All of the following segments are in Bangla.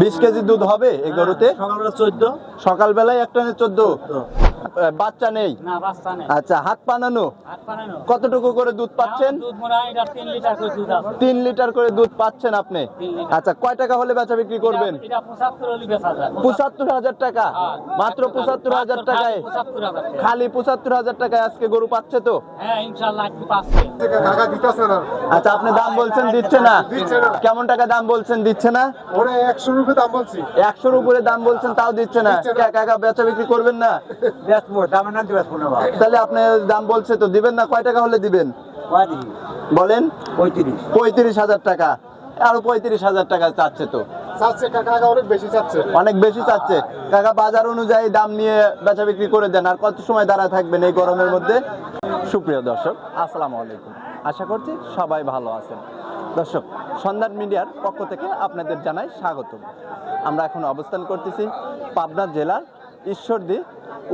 বিশ কেজি দুধ হবে এগারোতে গরুতে? সকালবেলা চোদ্দ। সকালবেলায় একটা চোদ্দ। বাচ্চা নেই? না বাচ্চা নেই। আচ্ছা হাত পানানো হাত পানানো কতটুকু করে দুধ পাচ্ছেন? দুধ এটা তিন লিটার করে দুধ আছে। তিন লিটার করে দুধ পাচ্ছেন আপনি? আচ্ছা কয় টাকা হলে বেচা বিক্রি করবেন? পঁচাত্তর হলে বেচা যায়। পঁচাত্তর হাজার টাকা? হ্যাঁ। মাত্র পঁচাত্তর হাজার টাকায়। খালি পঁচাত্তর হাজার টাকায় আজকে গরু পাচ্ছে তো? হ্যাঁ ইনশাল্লাহ একটু পাচ্ছে। টাকা দিতেছে না। আচ্ছা আপনি দাম বলছেন দিচ্ছে না। দিচ্ছে না। কেমন টাকা দাম বলছেন দিচ্ছে না? ওরে একশো রুপে দাম বলছি। একশোর উপরে দাম বলছেন তাও দিচ্ছে না। দিচ্ছে না। কাকা বেচা বিক্রি করবেন না? বেচবো দামের নাম বেচবো না তাহলে আপনি দাম বলছে তো দিবেন না? কয় টাকা হলে দিবেন? বলেন। পঁয়ত্রিশ। পঁয়ত্রিশ হাজার টাকা। আরও পঁয়ত্রিশ হাজার টাকা চাচ্ছে তো। অনেক বেশি চাচ্ছে। অনেক বেশি চাচ্ছে। কাকা বাজার অনুযায়ী দাম নিয়ে বেচা বিক্রি করে দেন। আর কত সময় দাঁড়ায় থাকবেন এই গরমের মধ্যে? সুপ্রিয় দর্শক আসসালামু আলাইকুম। আশা করছি সবাই ভালো আছেন। দর্শক সন্ধ্যান মিডিয়ার পক্ষ থেকে আপনাদের জানাই স্বাগত আমরা এখন অবস্থান করতেছি পাবনা জেলার ঈশ্বরদী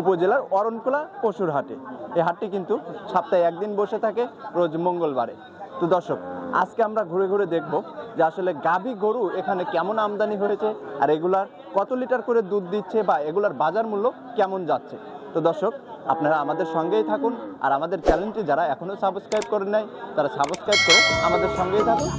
উপজেলার অরণকুলা পশুর হাটে। এই হাটটি কিন্তু সপ্তাহে একদিন বসে থাকে, রোজ মঙ্গলবারে। তো দর্শক, আজকে আমরা ঘুরে ঘুরে দেখব যে আসলে গাভী গরু এখানে কেমন আমদানি হয়েছে আর এগুলার কত লিটার করে দুধ দিচ্ছে বা এগুলার বাজার মূল্য কেমন যাচ্ছে। তো দর্শক, আপনারা আমাদের সঙ্গেই থাকুন আর আমাদের চ্যানেলটি যারা এখনও সাবস্ক্রাইব করে নাই, তারা সাবস্ক্রাইব করে আমাদের সঙ্গেই থাকুন।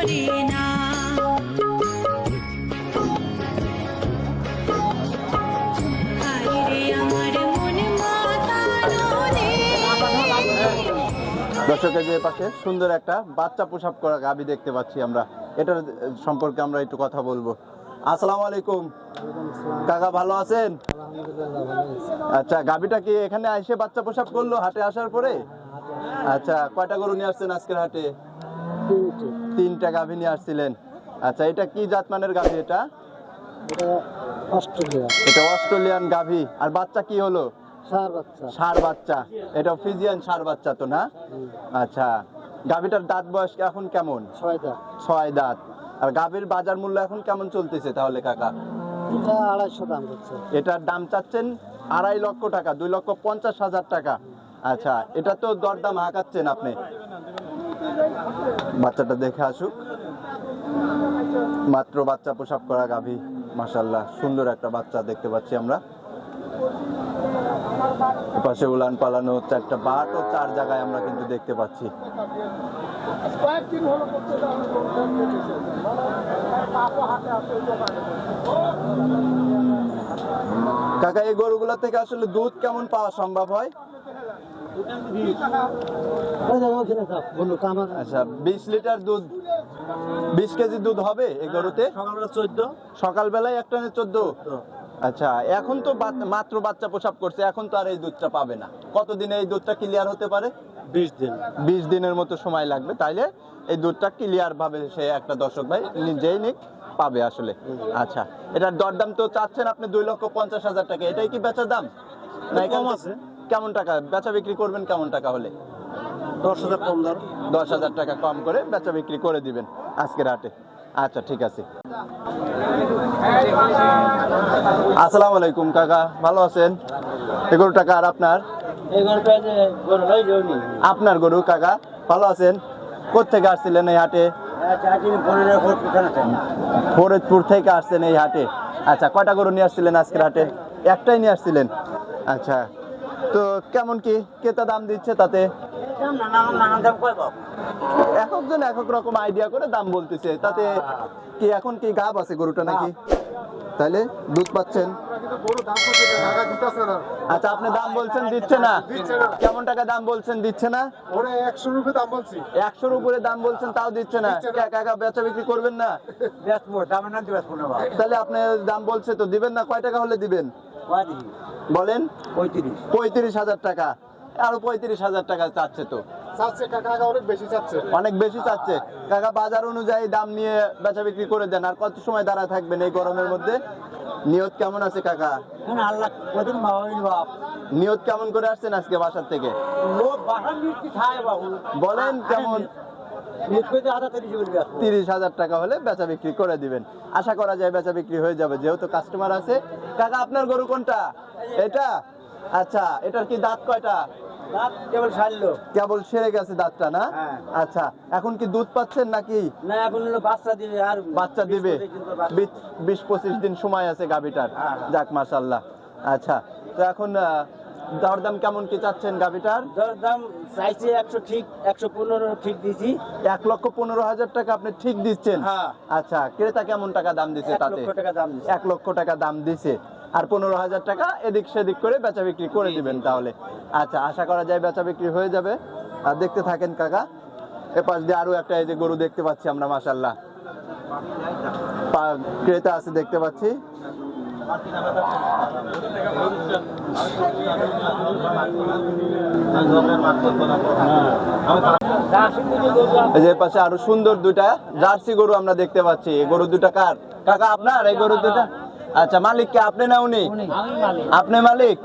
না মন দর্শকের যে পাশে সুন্দর একটা বাচ্চা পোশাক করা গাবি দেখতে পাচ্ছি আমরা। এটার সম্পর্কে আমরা একটু কথা বলব। আসসালামু আলাইকুম। কাকা ভালো আছেন? আচ্ছা গাবিটা কি এখানে এসে বাচ্চা পোশাক করল হাটে আসার পরে? আচ্ছা কয়টা গরু নিয়ে আসছেন আজকের হাটে? তিনটা গাভী নিয়ে আসছিলেন। আচ্ছা এটা কি জাতমানের গাভী এটা? এটা অস্ট্রেলিয়ান। গাভী। আর বাচ্চা কি হলো? ষাঁড় বাচ্চা। এটা ফিজিয়ান ষাঁড় বাচ্চা তো না? আচ্ছা গাভীটার দাঁত বয়স এখন কেমন? ছয় দাঁত। আর গাভীর বাজার মূল্য এখন কেমন চলতেছে তাহলে কাকা? আড়াইশো দাম এটার দাম চাচ্ছেন আড়াই লক্ষ টাকা দুই লক্ষ পঞ্চাশ হাজার টাকা। আচ্ছা এটা তো দরদাম হাঁকাচ্ছেন আপনি। বাচ্চাটা দেখে আসুক। মাত্র বাচ্চা পোশাক করা গাভী মাসাল্লাহ সুন্দর একটা বাচ্চা দেখতে পাচ্ছি আমরা। পাশে উলান পালানো চারটা বাট ও চার জায়গায় আমরা কিন্তু দেখতে পাচ্ছি। কাকা, এই গরুগুলা থেকে আসলে দুধ কেমন পাওয়া সম্ভব হয়? আচ্ছা বিশ লিটার দুধ বিশ কেজি দুধ হবে এই গরুতে? সকালবেলা চোদ্দ। সকালবেলায় একটা চোদ্দ? আচ্ছা এখন তো মাত্র বাচ্চা প্রসাব করছে এখন তো আর এই দুধটা পাবে না। কতদিনে এই দুধটা ক্লিয়ার হতে পারে? বিশ দিন। বিশ দিনের মতো সময় লাগবে তাইলে এই দুধটা ক্লিয়ার ভাবে সে একটা দর্শক ভাই নিজেই নিক পাবে আসলে। আচ্ছা এটার দরদাম তো চাচ্ছেন আপনি দুই লক্ষ পঞ্চাশ হাজার টাকা এটাই কি বেচার দাম? কম আছে। কেমন টাকা? বেচা বিক্রি করবেন কেমন টাকা হলে? দশ হাজার কম ধর দশ হাজার টাকা কম করে বেচা বিক্রি করে দিবেন আজকের হাটে। আচ্ছা ঠিক আছে। আসসালামু আলাইকুম কাকা। ভালো আছেন? এগুলো টাকা আর আপনার? আপনার গরু কাকা। ভালো আছেন? কোথেকে আসছিলেন এই হাটে? পনেরো ফরিদপুর থেকে আসছেন এই হাটে। আচ্ছা কয়টা গরু নিয়ে আসছিলেন আজকের হাটে? একটাই নিয়ে আসছিলেন। আচ্ছা তো কেমন কি? কেতা দাম দিচ্ছে তাতে? এক একজন এক এক রকম আইডিয়া করে দাম বলতেছে। তাতে কি এখন কি গাব আছে গরুটা নাকি? তাহলে দুধ পাচ্ছেন। আচ্ছা আপনি দাম বলছেন দিচ্ছে না। কেমন টাকা দাম বলছেন দিচ্ছে না? ওরা একশো দাম বলছি একশোর উপরে দাম বলছেন তাও দিচ্ছে না। কাকা বেচা বিক্রি করবেন না? তাহলে আপনি দাম বলছে তো দিবেন না? কয় টাকা হলে দিবেন? বলেন? পঁয়ত্রিশ। পঁয়ত্রিশ হাজার টাকা। আরও পঁয়ত্রিশ হাজার টাকা চাচ্ছে তো। অনেক বেশি চাচ্ছে। কাকা বাজার অনুযায়ী দাম নিয়ে বেচা বিক্রি করে দেন। আর কত সময় দাঁড়া থাকবেন এই গরমের মধ্যে? নিয়ত কেমন আছে কাকা? নিয়ত কেমন করে আসছেন আজকে বাসার থেকে? বলেন কেমন তিরিশ হাজার টাকা হলে বেচা বিক্রি করে দিবেন। আশা করা যায় বেচা বিক্রি হয়ে যাবে যেহেতু কাস্টমার আছে। কাকা আপনার গরু কোনটা? এটা? আচ্ছা এটার কি দাঁত কয়টা? কেবল সারলো। কেবল সেরে গেছে দাঁতটা না? হ্যাঁ। আচ্ছা এখন কি দুধ পাচ্ছেন নাকি? না এখন হলো বাচ্চা দিবে আর বাচ্চা বিশ দিবে। পঁচিশ দিন বিশ- পঁচিশ দিন সময় আছে গাভিটার। হ্যাঁ। যাক মাশাল্লাহ আচ্ছা তো এখন দরদাম কেমন কি চাচ্ছেন গাভিটার? দর দাম চাইছে একশো ঠিক একশো পনেরো ঠিক দিয়েছি এক লক্ষ পনেরো হাজার টাকা আপনি ঠিক দিচ্ছেন? হ্যাঁ। আচ্ছা ক্রেতা কেমন টাকা দাম দিচ্ছে তাতে? এক লক্ষ টাকা দাম দিছে। আর পনেরো হাজার টাকা এদিক সেদিক করে বেচা বিক্রি করে দিবেন তাহলে। আচ্ছা আশা করা যায় বেচা বিক্রি হয়ে যাবে। আর দেখতে থাকেন কাকা। এ পাশ দিয়ে আরও একটা এই যে গরু দেখতে পাচ্ছি আমরা মাসাল্লাহ ক্রেতা আছে দেখতে পাচ্ছি। এই যে পাশে আরও সুন্দর দুইটা জার্সি গরু আমরা দেখতে পাচ্ছি। গরু দুটা কার? কাকা, আপনার এই গরু দুটা আচ্ছা মালিক কে আপনি না উনি? আপনি মালিক?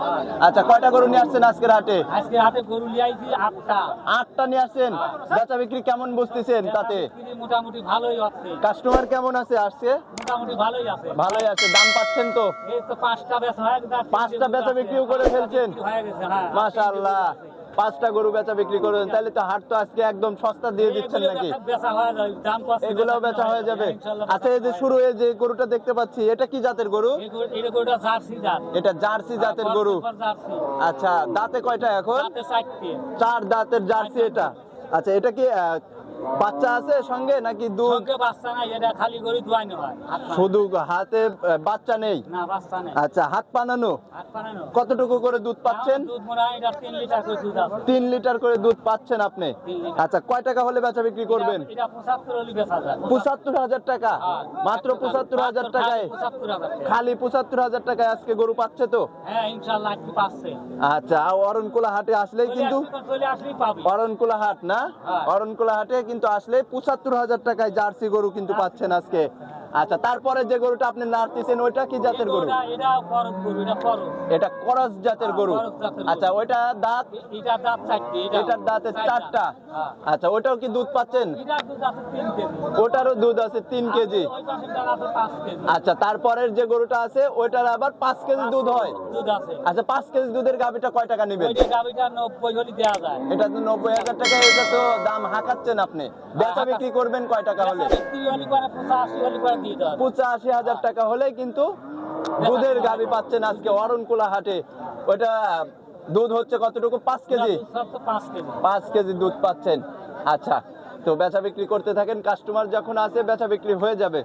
আচ্ছা কয়টা গরু নিয়ে আসছেন আজকের হাটে? আজকে হাতে গরু লিয়াইছি আটটা। আটটা নিয়ে আসছেন? বেচা বিক্রি কেমন বুঝতেছেন তাতে? মোটামুটি ভালোই আছে কাস্টমার কেমন আছে আসছে? মোটামুটি ভালোই আছে। ভালোই আছে দাম পাচ্ছেন তো? এই তো পাঁচটা বেচা হয়ে গেছে পাঁচটা বেচা বিক্রিও করে ফেলছেন? হ্যাঁ। মাশাআল্লাহ। পাঁচটা গরু বেচা বিক্রি করবেন তাহলে তো হাট তো আজকে একদম সস্তা দিয়ে দিচ্ছেন নাকি? এগুলাও বেচা হয়ে যাবে, হয়ে আচ্ছা এই যে শুরু হয়ে। যে গরুটা দেখতে পাচ্ছি এটা কি জাতের গরু? এটা জার্সি জাতের গরু। আচ্ছা দাঁতে কয়টা এখন? চার দাঁতের জার্সি এটা। আচ্ছা এটা কি বাচ্চা আছে সঙ্গে নাকি দুধ? সঙ্গে বাচ্চা নাই এটা খালি হয় শুধু হাতে বাচ্চা নেই? না বাচ্চা নেই। আচ্ছা হাত পানানো? হাত পানানো। কতটুকু করে দুধ পাচ্ছেন? দুধ মনে হয় এটা তিন লিটার করে দুধ আছে। তিন লিটার করে দুধ পাচ্ছেন আপনি? আচ্ছা কয় টাকা হলে বেচা বিক্রি করবেন? এটা- হলে বেচা যায়। টাকা? মাত্র পঁচাত্তর হাজার। টাকায়? খালি পঁচাত্তর হাজার টাকায় আজকে গরু পাচ্ছে তো? হ্যাঁ ইনশাল্লাহ আজকে পাচ্ছে। আচ্ছা অরণকুলা হাটে আসলেই কিন্তু চলে আসলেই পাবি। অরণকুলা হাট না? হ্যাঁ। অরণকুলা হাটে কিন্তু আসলে পঁচাত্তর হাজার টাকায় জার্সি গরু কিন্তু পাচ্ছেন আজকে। আচ্ছা তারপরে যে গরুটা আপনি নাড়তেছেন ওইটা কি জাতের গরু? এটা করস জাতের গরু। করস জাতের গরু। আচ্ছা ওইটা দাঁত? এটার দাঁত চারটে এটার দাঁতে চারটা। হ্যাঁ। আচ্ছা ওটাও কি দুধ পাচ্ছেন? ওটারও দুধ আছে তিন কেজি। আচ্ছা তারপরের যে গরুটা আছে ওইটার আবার পাঁচ কেজি দুধ হয়। আচ্ছা পাঁচ কেজি দুধের গাভিটা কয় টাকা নেবেন? এটা তো নব্বই হাজার টাকা এটা তো দাম হাঁকাচ্ছেন আপনি। বেচা বিক্রি করবেন কয় টাকা হলে? পঁচাশি হাজার টাকা হলে কিন্তু দুধের গাড়ি পাচ্ছেন আজকে অরণকুলা হাটে ওইটা দুধ হচ্ছে কতটুকু? পাঁচ কেজি? পাঁচ কেজি। পাঁচ কেজি দুধ পাচ্ছেন। আচ্ছা তো বেচা বিক্রি করতে থাকেন। কাস্টমার যখন আসে বেচা বিক্রি হয়ে যাবে।